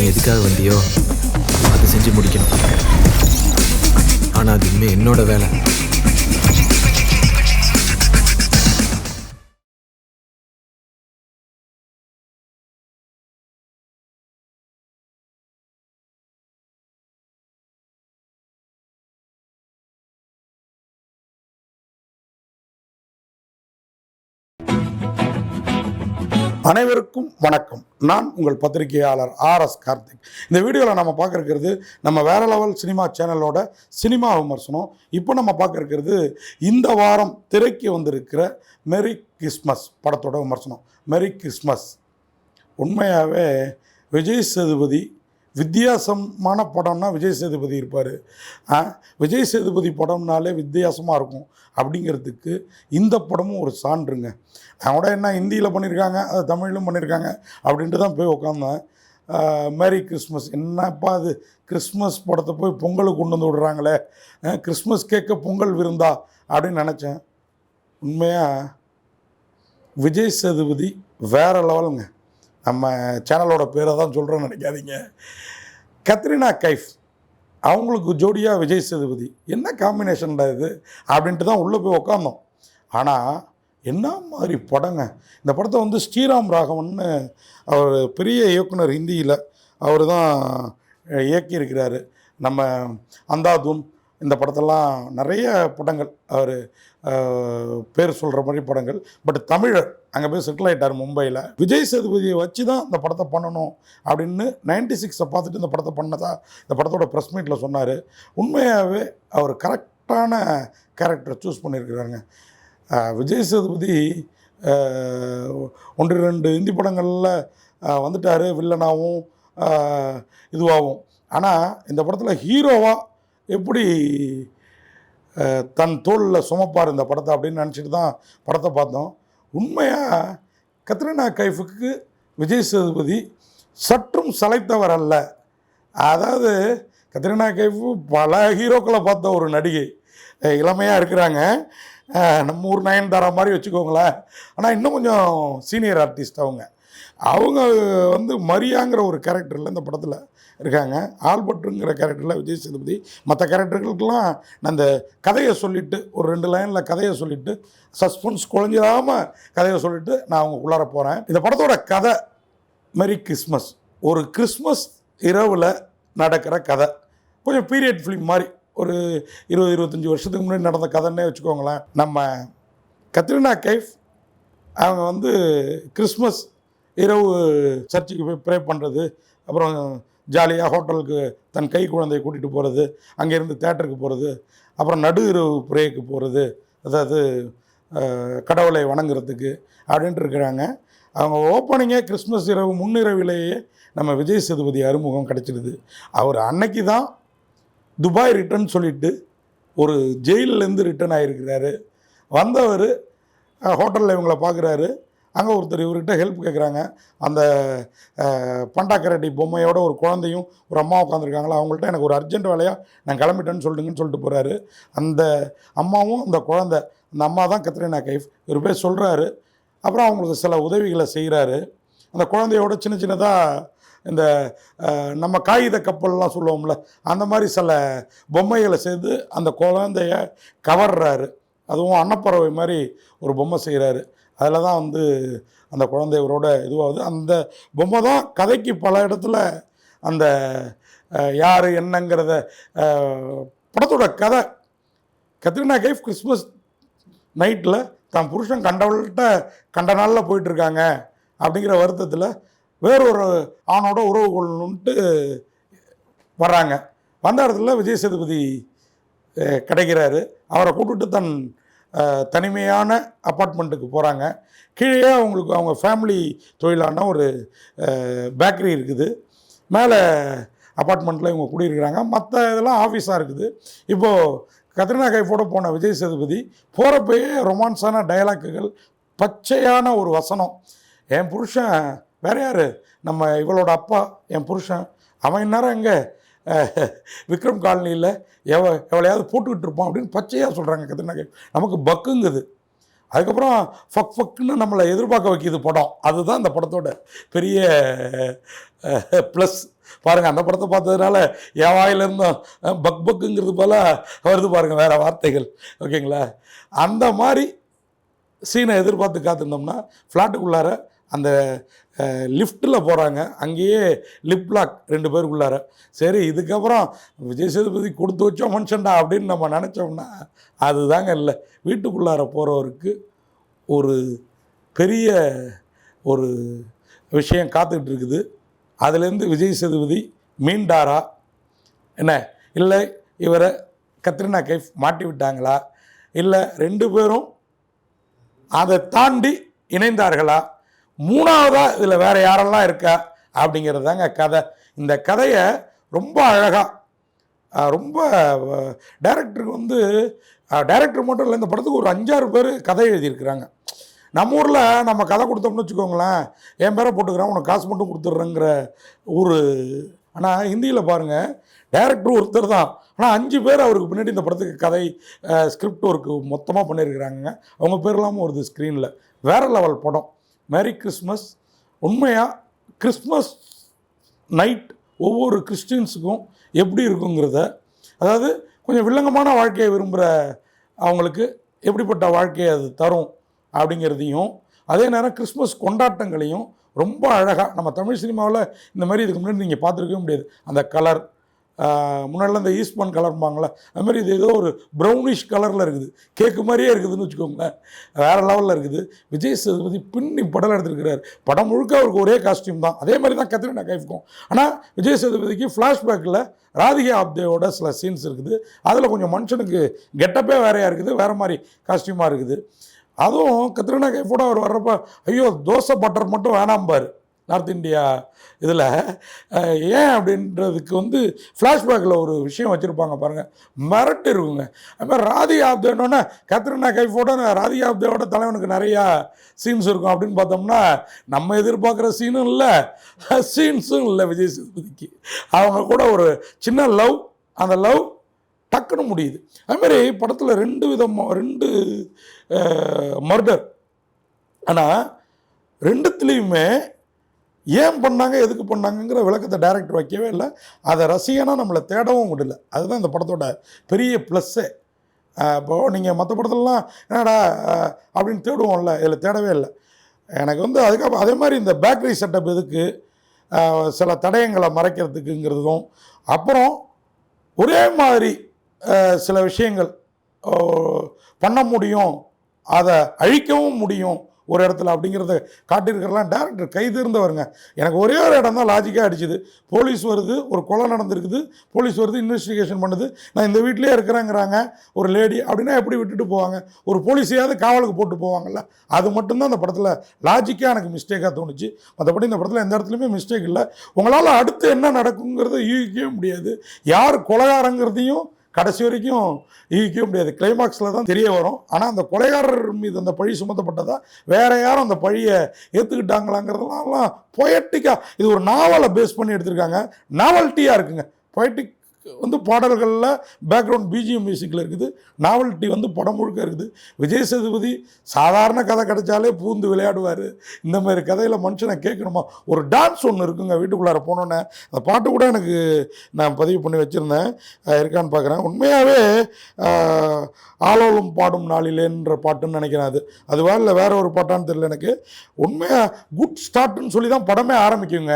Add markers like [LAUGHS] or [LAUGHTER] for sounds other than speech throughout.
நீ எதுக்காக வந்தியோ அதை செஞ்சு முடிக்கணும். ஆனால் அது இனிமேல் என்னோட வேலை. அனைவருக்கும் வணக்கம். நான் உங்கள் பத்திரிகையாளர் ஆர் எஸ் கார்த்திக். இந்த வீடியோவில் நம்ம பார்க்க இருக்கிறது நம்ம வேற லெவல் சினிமா சேனலோட சினிமா விமர்சனம். இப்போ நம்ம பார்க்க இருக்கிறது இந்த வாரம் திரைக்கு வந்திருக்கிற மெரி கிறிஸ்மஸ் படத்தோட விமர்சனம். மெரி கிறிஸ்மஸ் உண்மையாகவே விஜய் சேதுபதி வித்தியாசமான படம்னா விஜய் சேதுபதி இருப்பார். விஜய் சேதுபதி படம்னாலே வித்தியாசமாக இருக்கும். அப்படிங்கிறதுக்கு இந்த படமும் ஒரு சான்றுங்க. நான் கூட என்ன ஹிந்தியில் பண்ணியிருக்காங்க அது தமிழிலும் பண்ணியிருக்காங்க அப்படின்ட்டு தான் போய் உட்காந்தேன் மேரி கிறிஸ்மஸ். என்னப்பா அது கிறிஸ்மஸ் படத்தை போய் பொங்கலுக்கு கொண்டு வந்து விடுறாங்களே. கிறிஸ்மஸ் கேட்க பொங்கல் விருந்தா அப்படின்னு நினச்சேன். உண்மையாக விஜய் சேதுபதி வேறு லெவலுங்க. நம்ம சேனலோட பேரை தான் சொல்கிறோன்னு நினைக்காதீங்க. கத்ரினா கைஃப் அவங்களுக்கு ஜோடியாக விஜய் சேதுபதி. என்ன காம்பினேஷன்டா இது? அப்படின்ட்டு தான் உள்ளே போய் உக்காந்தோம். ஆனால் என்ன மாதிரி படங்க? இந்த படத்தை வந்து ஸ்ரீராம் ராகவன்னு அவர் பெரிய இயக்குனர் ஹிந்தியில் அவர் தான் இயக்கியிருக்கிறாரு. நம்ம அந்தாதுன் இந்த படத்தெல்லாம் நிறைய படங்கள் அவர் பேர் சொல்கிற மாதிரி படங்கள். பட் தமிழர் அங்கே போய் செட்டில் ஆகிட்டார் மும்பையில். விஜய் சேதுபதியை வச்சு தான் இந்த படத்தை பண்ணணும் அப்படின்னு நைன்டி சிக்ஸை பார்த்துட்டு இந்த படத்தை பண்ணதா இந்த படத்தோட ப்ரெஸ் மீட்டில் சொன்னார். உண்மையாகவே அவர் கரெக்டான கேரக்டரை சூஸ் பண்ணியிருக்கிறாருங்க விஜய் சேதுபதி ஒன்று ரெண்டு இந்தி படங்களில் வந்துட்டார் வில்லனாகவும் இதுவாகவும் ஆனால் இந்த படத்தில் ஹீரோவாக எப்படி தன் தோளில் சுமப்பார் இந்த படத்தை அப்படின்னு நினச்சிட்டு தான் படத்தை பார்த்தோம். உண்மையாக கத்ரினா கைஃபுக்கு விஜய் சேதுபதி சற்றும் சளைத்தவர் அல்ல. அதாவது கத்ரினா கைஃபு பல ஹீரோக்களை பார்த்த ஒரு நடிகை. இளமையாக இருக்கிறாங்க. நம்ம ஊர் நயன்தாரா மாதிரி வச்சுக்கோங்களேன். ஆனால் இன்னும் கொஞ்சம் சீனியர் ஆர்டிஸ்ட் அவங்க. அவங்க வந்து மரியாங்கிற ஒரு கேரக்டரில் இந்த படத்தில் இருக்காங்க. ஆல்பர்ட்டுங்கிற கேரக்டரில் விஜய் சேதுபதி மற்ற கேரக்டர்களுக்கெல்லாம் நான் அந்த கதையை சொல்லிவிட்டு ஒரு ரெண்டு லைனில் கதையை சொல்லிவிட்டு சஸ்பென்ஸ் குழஞ்சிடாமல் கதையை சொல்லிவிட்டு நான் அவங்க உள்ளார போகிறேன் இந்த படத்தோட கதை மெரி கிறிஸ்மஸ் ஒரு கிறிஸ்மஸ் இரவில் நடக்கிற கதை. கொஞ்சம் பீரியட் ஃபிலிம் மாதிரி ஒரு இருபது இருபத்தஞ்சி வருஷத்துக்கு முன்னாடி நடந்த கதைன்னே வச்சுக்கோங்களேன். நம்ம கத்ரினா கைஃப் அவங்க வந்து கிறிஸ்மஸ் இரவு சர்ச்சுக்கு போய் ப்ரே பண்ணுறது அப்புறம் ஜாலியாக ஹோட்டலுக்கு தன் கை குழந்தையை கூட்டிகிட்டு போகிறது அங்கேருந்து தேட்டருக்கு போகிறது அப்புறம் நடு இரவு ப்ரேக்கு போகிறது அதாவது கடவுளை வணங்குறதுக்கு அப்படின்ட்டு இருக்கிறாங்க. அவங்க ஓப்பனிங்கே கிறிஸ்மஸ் இரவு முன்னிரவிலேயே நம்ம விஜய் சேதுபதி அறிமுகம் கிடச்சிடுது. அவர் அன்னைக்கு தான் துபாய் ரிட்டர்ன் சொல்லிட்டு ஒரு ஜெயிலேருந்து ரிட்டர்ன் ஆகிருக்கிறாரு வந்தவர் ஹோட்டலில் இவங்களை பார்க்குறாரு. அங்கே ஒருத்தர் இவர்கிட்ட ஹெல்ப் கேட்குறாங்க அந்த பண்டாக்கரட்டி பொம்மையோட ஒரு குழந்தையும் ஒரு அம்மா உட்காந்துருக்காங்களா அவங்கள்ட்ட எனக்கு ஒரு அர்ஜென்ட் வேலையாக நான் கிளம்பிட்டேன்னு சொல்லிட்டுங்கன்னு சொல்லிட்டு போகிறாரு அந்த அம்மாவும் அந்த குழந்தை அந்த அம்மா தான் கத்ரினா கைஃப். இவர் போய் சொல்கிறாரு அப்புறம் அவங்களுக்கு சில உதவிகளை செய்கிறாரு அந்த குழந்தையோட சின்ன சின்னதாக இந்த நம்ம காகித கப்பல்லாம் சொல்லுவோம்ல அந்த மாதிரி சில பொம்மைகளை செய்து அந்த குழந்தைய கவர்றாரு. அதுவும் அன்னப்பறவை மாதிரி ஒரு பொம்மை செய்கிறாரு அதில் தான் வந்து அந்த குழந்தை இவரோட இதுவாகுது. அந்த பொம்மை தான் கதைக்கு பல இடத்துல அந்த யார் என்னங்கிறத படத்தோட கதை. கத்ரினா கைஃப் கிறிஸ்மஸ் நைட்டில் தான் புருஷன் கண்டவள்கிட்ட கண்ட நாளில் போயிட்டுருக்காங்க அப்படிங்கிற வருத்தத்தில் வேறொரு ஆணோட உறவு கொள்ளணுன்ட்டு வர்றாங்க. வந்த இடத்துல விஜய் சேதுபதி கிடைக்கிறாரு. அவரை கூப்பிட்டு தன் தனிமையான அப்பார்ட்மெண்ட்டுக்கு போகிறாங்க கீழே அவங்களுக்கு அவங்க ஃபேமிலி தொழிலான ஒரு பேக்கரி இருக்குது. மேலே அப்பார்ட்மெண்ட்டில் இவங்க குடியிருக்கிறாங்க. மற்ற இதெல்லாம் ஆஃபீஸாக இருக்குது. இப்போது கத்ரினா கைஃபோட போன விஜய் சேதுபதி போகிறப்பயே ரொமான்ஸான டயலாக்குகள் பச்சையான ஒரு வசனம். என் புருஷன் வேற யார்? நம்ம இவளோட அப்பா என் புருஷன். அவன் இந்நேரம் எங்கே? [LAUGHS] விக்ரம் காலனியில் எவ எவளையாவது போட்டுக்கிட்டு இருப்போம் அப்படின்னு பச்சையாக சொல்கிறாங்க கத்ரினா கைஃப் நமக்கு பக்குங்குது. அதுக்கப்புறம் ஃபக் ஃபக்குன்னு நம்மளை எதிர்பார்க்க வைக்கிது படம். அதுதான் அந்த படத்தோட பெரிய [LAUGHS] ப்ளஸ் பாருங்கள் அந்த படத்தை பார்த்ததுனால என் வாயிலிருந்தும் பக் பக்குங்கிறது போல் வருது பாருங்கள் வேறு வார்த்தைகள். ஓகேங்களா? அந்த மாதிரி சீனை எதிர்பார்த்து காத்திருந்தோம்னா ஃப்ளாட்டுக்குள்ளார அந்த லிஃப்ட்டில் போகிறாங்க அங்கேயே லிப் லாக் ரெண்டு பேருக்குள்ளார. சரி இதுக்கப்புறம் விஜய் சேதுபதி கொடுத்து வச்சோம் மனுஷன்டா அப்படின்னு நம்ம நினச்சோம்னா அதுதாங்க இல்லை. வீட்டுக்குள்ளார போகிறவருக்கு ஒரு பெரிய ஒரு விஷயம் காத்துக்கிட்டு இருக்குது அதுலேருந்து விஜய் சேதுபதி மீண்டாரா? என்ன? இல்லை இவரை கத்ரினா கைஃப் மாட்டி விட்டாங்களா? இல்லை ரெண்டு பேரும் அதை தாண்டி இணைந்தார்களா? மூணாவதாக இதில் வேறு யாரெல்லாம் இருக்கா அப்படிங்கிறது தாங்க கதை. இந்த கதையை ரொம்ப அழகாக ரொம்ப டைரக்டருக்கு வந்து டைரக்டர் மட்டும் இல்லை இந்த படத்துக்கு ஒரு அஞ்சாறு பேர் கதை எழுதியிருக்கிறாங்க. நம்ம ஊரில் நம்ம கதை கொடுத்தோம்னு வச்சுக்கோங்களேன் என் பேரை போட்டுக்கிறேன் உனக்கு காசு மட்டும் கொடுத்துட்றேங்கிற ஒரு ஆனால் ஹிந்தியில் பாருங்கள் டேரக்டர் ஒருத்தர் தான். ஆனால் அஞ்சு பேர் அவருக்கு பின்னாடி இந்த படத்துக்கு கதை ஸ்கிரிப்ட் ஒர்க்கு மொத்தமாக பண்ணியிருக்கிறாங்க அவங்க பேர் இல்லாமல் வருது ஸ்க்ரீனில் வேறு லெவல் படம். மேரி கிறிஸ்மஸ் உண்மையாக கிறிஸ்மஸ் நைட் ஒவ்வொரு கிறிஸ்டின்ஸுக்கும் எப்படி இருக்குங்கிறத அதாவது கொஞ்சம் வில்லங்கமான வாழ்க்கையை விரும்புகிற அவங்களுக்கு எப்படிப்பட்ட வாழ்க்கையை அது தரும் அப்படிங்கிறதையும் அதே நேரம் கிறிஸ்மஸ் கொண்டாட்டங்களையும் ரொம்ப அழகாக நம்ம தமிழ் சினிமாவில் இந்த மாதிரி இதுக்கு முன்னாடி நீங்கள் பார்த்துருக்கவே முடியாது. அந்த கலர் முன்னாடிலாம் இந்த ஈஸ்ட்மன் கலர்ம்பாங்களே அது மாதிரி இது ஏதோ ஒரு ப்ரௌனிஷ் கலரில் இருக்குது. கேக்கு மாதிரியே இருக்குதுன்னு வச்சுக்கோங்களேன். வேறு லெவலில் இருக்குது. விஜய் சேதுபதி பின்னி படம் எடுத்திருக்கிறார். படம் முழுக்க அவருக்கு ஒரே காஸ்டியூம் தான். அதே மாதிரி தான் கத்ரினா கைஃப்க்கும். ஆனால் விஜய் சேதுபதிக்கு ஃப்ளாஷ்பேக்கில் ராதிகா ஆப்தேவோட சில சீன்ஸ் இருக்குது. அதில் கொஞ்சம் மனுஷனுக்கு கெட்டப்பே வேறையாக இருக்குது. வேறு மாதிரி காஸ்டியூமாக இருக்குது. அதுவும் கத்ரினா கைஃபோட அவர் வர்றப்ப ஐயோ தோசை பட்டர் மட்டும் வேணாம்பார். நார்த் இந்தியா இதில் ஏன் அப்படின்றதுக்கு வந்து ஃப்ளாஷ்பேக்கில் ஒரு விஷயம் வச்சுருப்பாங்க பாருங்கள் மிரட்டு இருக்குங்க அதுமாதிரி ராதி ஆப்தேனோன்னா கத்ரினா கத்ரினா கைஃபோட ராதிகா ஆப்தேவோட தலைவனுக்கு நிறையா சீன்ஸ் இருக்கும் அப்படின்னு பார்த்தோம்னா நம்ம எதிர்பார்க்குற சீனும் இல்லை. சீன்ஸும் இல்லை விஜய் சேதுபதிக்கு. அவங்க கூட ஒரு சின்ன லவ் அந்த லவ் டக்குன்னு முடியுது. அதுமாரி படத்தில் ரெண்டு விதம் ரெண்டு மர்டர். ஆனால் ரெண்டுத்துலேயுமே ஏன் பண்ணாங்க எதுக்கு பண்ணாங்கங்கிற விளக்கத்தை டைரக்டர் வைக்கவே இல்லை. அதை ரசிகனாக நம்மளை தேடவும் விடல. அதுதான் இந்த படத்தோட பெரிய ப்ளஸ்ஸே இப்போது நீங்கள் மற்ற படத்துலலாம் என்னடா அப்படின்னு தேடுவோம்ல இதில் தேடவே இல்லை. எனக்கு வந்து அதுக்கப்புறம் அதே மாதிரி இந்த பேக்கரி செட்டப் எதுக்கு சில தடயங்களை மறைக்கிறதுக்குங்கிறதும் அப்புறம் ஒரே மாதிரி சில விஷயங்கள் பண்ண முடியும் அதை அழிக்கவும் முடியும் ஒரு இடத்துல அப்படிங்கிறத காட்டியிருக்கிறலாம் டேரக்டர் கை இருந்தவருங்க எனக்கு ஒரே ஒரு இடம் தான் லாஜிக்காக அடிச்சுது. போலீஸ் வருது ஒரு கொலை நடந்திருக்குது போலீஸ் வருது இன்வெஸ்டிகேஷன் பண்ணுது. நான் இந்த வீட்டிலே இருக்கிறேங்கிறாங்க ஒரு லேடி அப்படின்னா எப்படி விட்டுட்டு போவாங்க? ஒரு போலீஸையாவது காவலுக்கு போட்டு போவாங்கல்ல? அது மட்டும்தான் அந்த படத்தில் லாஜிக்காக எனக்கு மிஸ்டேக்காக தோணுச்சு. மற்றபடி இந்த படத்தில் எந்த இடத்துலையுமே மிஸ்டேக் இல்லை. உங்களால் அடுத்து என்ன நடக்குங்கிறத யூகிக்கவே முடியாது. யார் கொலகாரங்கிறதையும் கடைசி வரைக்கும் யூகிக்கவே முடியாது. கிளைமாக்ஸில் தான் தெரிய வரும். ஆனால் அந்த கொலைகாரர் மீது அந்த பழி சுமத்தப்பட்டதா? வேற யாரும் அந்த பழியை ஏற்றுக்கிட்டாங்களாங்கிறதெல்லாம் பொயட்டிக்காக இது ஒரு நாவலை பேஸ் பண்ணி எடுத்திருக்காங்க. நாவல்ட்டியாக இருக்குங்க. பொயட்டிக் வந்து பாடல்களில் பேக்ரவுண்ட் பிஜிஎம் மியூசிக்கில் இருக்குது. நாவல்ட்டி வந்து படம் முழுக்க இருக்குது. விஜய் சேதுபதி சாதாரண கதை கிடைச்சாலே பூந்து விளையாடுவார். இந்த மாதிரி கதையில் மனுஷனை கேட்கணுமா? ஒரு டான்ஸ் ஒன்று இருக்குங்க வீட்டுக்குள்ளார போனோன்னே. அந்த பாட்டு கூட எனக்கு நான் பதிவு பண்ணி வச்சுருந்தேன். இருக்கான்னு பார்க்குறேன் உண்மையாகவே ஆலோலம் பாடும் நாளிலேன்ற பாட்டுன்னு நினைக்கிறேன் அது. அதுவா இல்லை வேற ஒரு பாட்டான்னு தெரியல எனக்கு. உண்மையாக குட் ஸ்டார்ட்னு சொல்லி தான் படமே ஆரம்பிக்குங்க.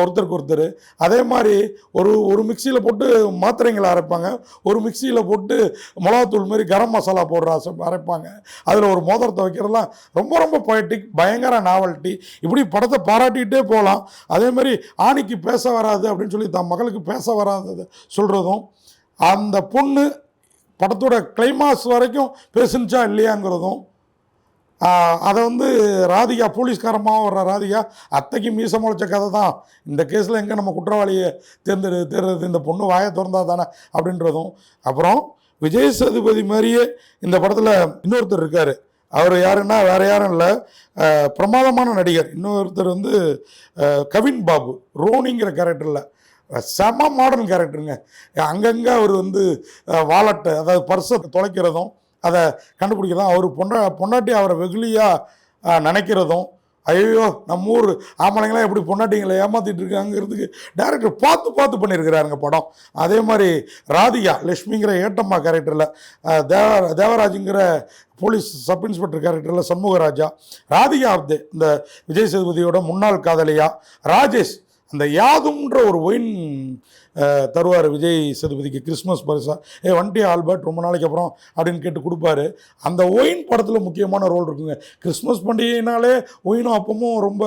ஒருத்தருக்கு ஒருத்தர். அதே மாதிரி ஒரு ஒரு மிக்சியில் போட்டு மாத்திரைங்களை அரைப்பாங்க. ஒரு மிக்சியில் போட்டு மிளகாத்தூள் மாதிரி கரம் மசாலா போடுற அரைப்பாங்க. அதில் ஒரு மோதிரத்தை வைக்கிறதெல்லாம் ரொம்ப ரொம்ப பொயட்டிக் பயங்கர நாவல்ட்டி இப்படி படத்தை பாராட்டிகிட்டே போகலாம். அதே மாதிரி ஆணிக்கு பேச வராது அப்படின்னு சொல்லி தன் மகளுக்கு பேச வராதது சொல்கிறதும் அந்த பொண்ணு படத்தோட கிளைமாஸ் வரைக்கும் பேசுனுச்சா இல்லையாங்கிறதும் அதை வந்து ராதிகா போலீஸ்காரமாக வர்ற ராதிகா அத்தைக்கு மீச முளைச்ச கதை தான். இந்த கேஸில் எங்கே நம்ம குற்றவாளியை தேர்ந்தெடு தேர்ந்தது இந்த பொண்ணு வாயை திறந்தா தானே அப்படின்றதும். அப்புறம் விஜய் சேதுபதி மாதிரியே இந்த படத்தில் இன்னொருத்தர் இருக்கார். அவர் யாருன்னா வேறு யாரும் இல்லை. பிரமாதமான நடிகர். இன்னொருத்தர் வந்து கவின் பாபு ரோனிங்கிற கேரக்டரில் செம மாடர்ன் கேரக்டருங்க அங்கங்கே அவர் வந்து வாலட்டை அதாவது பர்ஸை தொலைக்கிறதும் அதை கண்டுபிடிக்கலாம். அவர் பொண்டா பொண்டாட்டி அவரை வெகுளியாக நினைக்கிறதும் ஐயோ நம்ம ஊர் ஆம்பளைங்களாம் எப்படி பொண்டாட்டிங்களை ஏமாற்றிட்டு இருக்காங்கிறதுக்கு டேரக்டர் பார்த்து பார்த்து பண்ணியிருக்கிறாருங்க படம். அதே மாதிரி ராதிகா லட்சுமிங்கிற ஏட்டம்மா கேரக்டரில் தேவ தேவராஜுங்கிற போலீஸ் சப் இன்ஸ்பெக்டர் கேரக்டரில் சண்முகராஜா ராதிகா அப்தே இந்த விஜய் சேதுபதியோட முன்னாள் காதலியா ராஜேஷ் அந்த யாதுன்ற ஒரு ஒயின் தருவார் விஜய் சதுபதிக்கு கிறிஸ்மஸ் பரிசா. ஏ வண்டி ஆல்பர்ட் ரொம்ப நாளைக்கு அப்புறம் அப்படின்னு கேட்டு கொடுப்பாரு. அந்த ஒயின் படத்தில் முக்கியமான ரோல் இருக்குங்க. கிறிஸ்மஸ் பண்டிகைனாலே ஒயினும் அப்பமும் ரொம்ப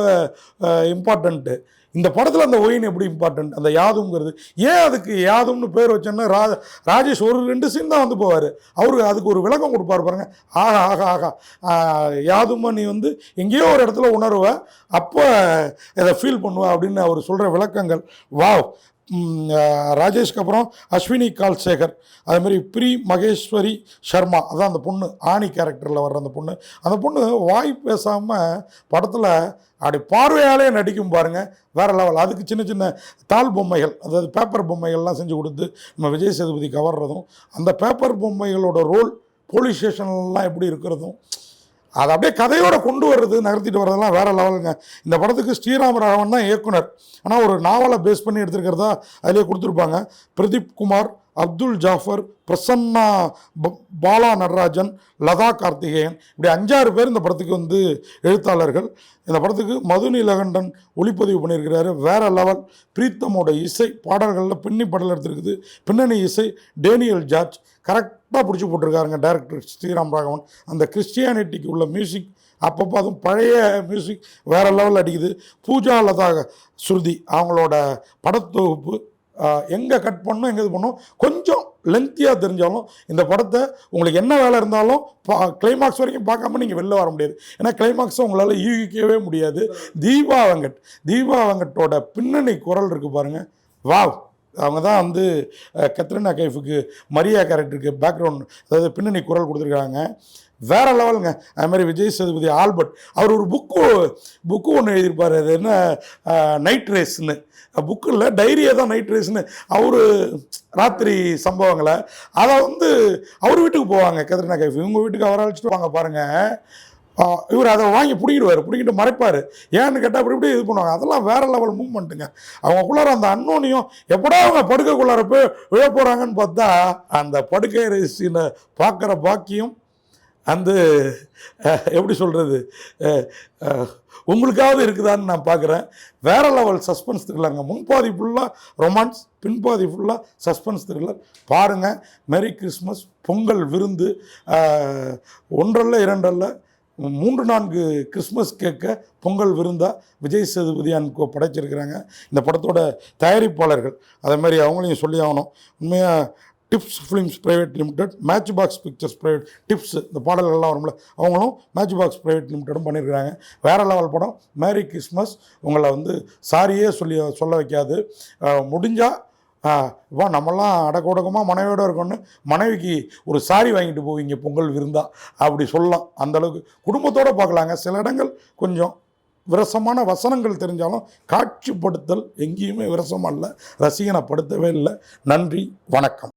இம்பார்ட்டண்ட்டு இந்த படத்தில் அந்த ஒயின் எப்படி இம்பார்ட்டண்ட் அந்த யாதுங்கிறது. ஏன் அதுக்கு யாதும்னு பேர் வச்சோன்னா ரா ராஜேஷ் ஒரு ரெண்டு சீன் தான் வந்து போவார். அவரு அதுக்கு ஒரு விளக்கம் கொடுப்பாரு பாருங்க. ஆகா ஆகா ஆகா யாதும்மா நீ வந்து எங்கேயோ ஒரு இடத்துல உணர்வ அப்போ இதை ஃபீல் பண்ணுவ அப்படின்னு அவர் சொல்கிற விளக்கங்கள். வாவ். ராஜேஷ்க்கு அப்புறம் அஸ்வினி கால்சேகர். அதே மாதிரி பிரி மகேஸ்வரி சர்மா அதான் அந்த பொண்ணு ஆணி கேரக்டரில் வர்ற அந்த பொண்ணு. அந்த பொண்ணு வாய் பேசாமல் படத்தில் அப்படி பார்வையாலே நடிக்கும் பாருங்கள் வேற லெவல் அதுக்கு சின்ன சின்ன தாள் பொம்மைகள் அதாவது பேப்பர் பொம்மைகள்லாம் செஞ்சு கொடுத்து நம்ம விஜய் சேதுபதி கவர்றதும் அந்த பேப்பர் பொம்மைகளோட ரோல் போலீஸ் ஸ்டேஷன்லாம் எப்படி இருக்கிறதும் அதை அப்படியே கதையோட கொண்டு வர்றது நகர்த்திட்டு வர்றதெல்லாம் வேறு லெவலுங்க. இந்த படத்துக்கு ஸ்ரீராம ராகவன் தான் இயக்குனர். ஆனால் ஒரு நாவலை பேஸ் பண்ணி எடுத்துருக்கிறதா அதிலே கொடுத்துருப்பாங்க. பிரதீப் குமார் அப்துல் ஜாஃபர் பிரசன்னா பாலா நடராஜன் லதா கார்த்திகேயன் இப்படி அஞ்சாறு பேர் இந்த படத்துக்கு வந்து எழுத்தாளர்கள். இந்த படத்துக்கு மது நீலகண்டன் ஒளிப்பதிவு பண்ணியிருக்கிறாரு. வேற லெவல். பிரீத்தமோட இசை பாடல்களில் பின்னி பாடல் எடுத்திருக்குது. பின்னணி இசை டேனியல் ஜார்ஜ். கரெக்டாக பிடிச்சி போட்டிருக்காருங்க டைரக்டர் ஸ்ரீராம் ராகவன். அந்த கிறிஸ்டியானிட்டிக்கு உள்ள மியூசிக் அப்பப்போ அதுவும் பழைய மியூசிக் வேறு லெவலில் அடிக்குது. பூஜா லதா ஸ்ருதி அவங்களோட படத்தொகுப்பு எங்கே கட் பண்ணணும் எங்கே இது பண்ணணும் கொஞ்சம் லென்த்தியாக தெரிஞ்சாலும் இந்த படத்தை உங்களுக்கு என்ன வேலை இருந்தாலும் பா கிளைமாக்ஸ் வரைக்கும் பார்க்காம நீங்கள் வெளில வர முடியாது. ஏன்னா கிளைமாக்ஸை உங்களால் யூகிக்கவே முடியாது. தீபா வெங்கட் தீபா வெங்கட்டோட பின்னணி குரல் இருக்குது பாருங்கள் வாவ்! அவங்க தான் வந்து கத்ரினா கைஃபுக்கு மரியா கேரக்டருக்கு பேக்ரவுண்ட் அதாவது பின்னணி குரல் கொடுத்துருக்காங்க. வேறு லெவலுங்க. அது மாதிரி விஜய் சேதுபதி ஆல்பர்ட் அவர் ஒரு புக்கு புக்கு ஒன்று எழுதியிருப்பார். அது என்ன நைட் ரேஸ்னு புக்கு இல்லை டைரியாக தான் நைட் ரேஸ்னு அவர் ராத்திரி சம்பவங்களை. அதை வந்து அவர் வீட்டுக்கு போவாங்க கத்ரினா கைஃப். இவங்க வீட்டுக்கு அவரை அழைச்சிட்டு வாங்க பாருங்கள் இவர் அதை வாங்கி பிடிக்கிடுவார் பிடிக்கிட்டு மறைப்பார். ஏன்னு கேட்டால் அப்படி இப்படி இது பண்ணுவாங்க. அதெல்லாம் வேற லெவல் மூவ்மெண்ட்டுங்க அவங்களுக்குள்ளார அந்த அன்னோனியும் எப்படா அவங்க படுக்கைக்குள்ளார போய் விழ போகிறாங்கன்னு பார்த்தா அந்த படுக்கை ரசியில் பார்க்குற பாக்கியம் அந்த எப்படி சொல்கிறது உங்களுக்காவது இருக்குதான்னு நான் பார்க்குறேன். வேற லெவல் சஸ்பென்ஸ் த்ரில்லருங்க முன்பாதி ஃபுல்லாக ரொமான்ஸ் பின்பாதி ஃபுல்லாக சஸ்பென்ஸ் த்ரில்லர் பாருங்கள் மெரி கிறிஸ்மஸ் பொங்கல் விருந்து ஒன்றல்ல இரண்டல்ல மூன்று நான்கு கிறிஸ்மஸ் கேட்க பொங்கல் விருந்தா விஜய் சேதுபதி அன்கோ படைச்சிருக்கிறாங்க. இந்த படத்தோட தயாரிப்பாளர்கள் அதே மாதிரி அவங்களையும் சொல்லி ஆகணும். உண்மையாக Tips films private limited match box pictures private Tips இந்த பாடல்கள்லாம் வரும்ல அவங்களும் மேட்ச் பாக்ஸ் ப்ரைவேட் லிமிடெடும் பண்ணியிருக்கிறாங்க வேறு லெவல் படம் மேரி கிறிஸ்மஸ் உங்களை வந்து சாரியே சொல்லி சொல்ல வைக்காது. முடிஞ்சால் இப்போ நம்மலாம் அடக்கொடக்கமாக மனைவியோட இருக்கணும்னு மனைவிக்கு ஒரு சாரி வாங்கிட்டு போவீங்க பொங்கல் விருந்தா. அப்படி சொல்லலாம். அந்தளவுக்கு குடும்பத்தோடு பார்க்கலாங்க. சில இடங்கள் கொஞ்சம் விரசமான வசனங்கள் தெரிஞ்சாலும் காட்சிப்படுத்தல் எங்கேயுமே விரசமாக இல்லை ரசிகனை படுத்தவே இல்லை. நன்றி. வணக்கம்.